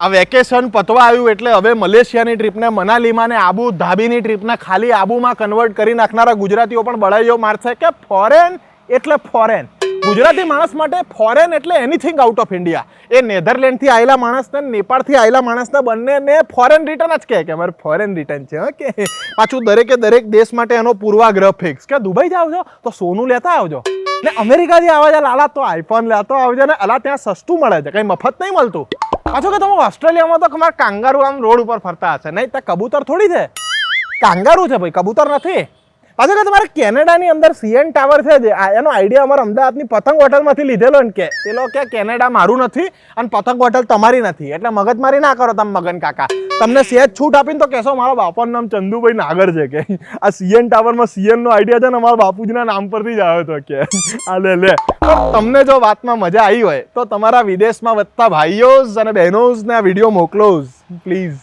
આ વેકેશન પતવા આવ્યું એટલે હવે મલેશિયાની ટ્રીપને મનાલીમાં ને આબુ ધાબીની ટ્રીપને ખાલી આબુમાં કન્વર્ટ કરી નાખનારા ગુજરાતીઓ પણ બળાઈઓ મારશે કે ફોરેન એટલે ફોરેન ગુજરાતી માણસ માટે ફોરેન એટલે એનીથિંગ આઉટ ઓફ ઇન્ડિયા એ નેધરલેન્ડથી આવેલા માણસને નેપાળથી આવેલા માણસને બંનેને ફોરેન રિટર્ન જ કહે કે અમારે ફોરેન રિટર્ન છે ઓકે પાછું દરેકે દરેક દેશ માટે એનો પૂર્વાગ્રહ ફિક્સ કે દુબઈ જાવ છો? તો સોનું લેતા આવજો. ને અમેરિકાથી આવે છે લાલા તો આઈફોન લેતો આવજો ને અલા ત્યાં સસ્તું મળે છે. કંઈ મફત નહીં મળતું. પાછું કે તમે ઓસ્ટ્રેલિયામાં તો તમારા કાંગારુ આમ રોડ ઉપર ફરતા હશે. નહીં, ત્યાં કબૂતર થોડી છે. કાંગારુ છે ભાઈ, કબૂતર નથી. પાછો કે તમારે કેનેડાની અંદર સીએન ટાવર છે જે એનો આઈડિયા અમારા અમદાવાદની પતંગ હોટલમાંથી લીધેલો ને કે પેલો કે કેનેડા મારું નથી અને પતંગ હોટલ તમારી નથી. એટલે મગજમારી ના કરો તમે મગન કાકા. તમને સેજ છૂટ આપીને તો કહેશો મારા બાપાનું નામ ચંદુભાઈ નાગર છે કે આ સીએન ટાવરમાં સીએન નો આઈડિયા છે ને મારા બાપુજીના નામ પરથી જ આવ્યો તો કે આ લે લે. તમને જો વાતમાં મજા આવી હોય તો તમારા વિદેશમાં વધતા ભાઈઓ અને બહેનો ને આ વીડિયો મોકલો પ્લીઝ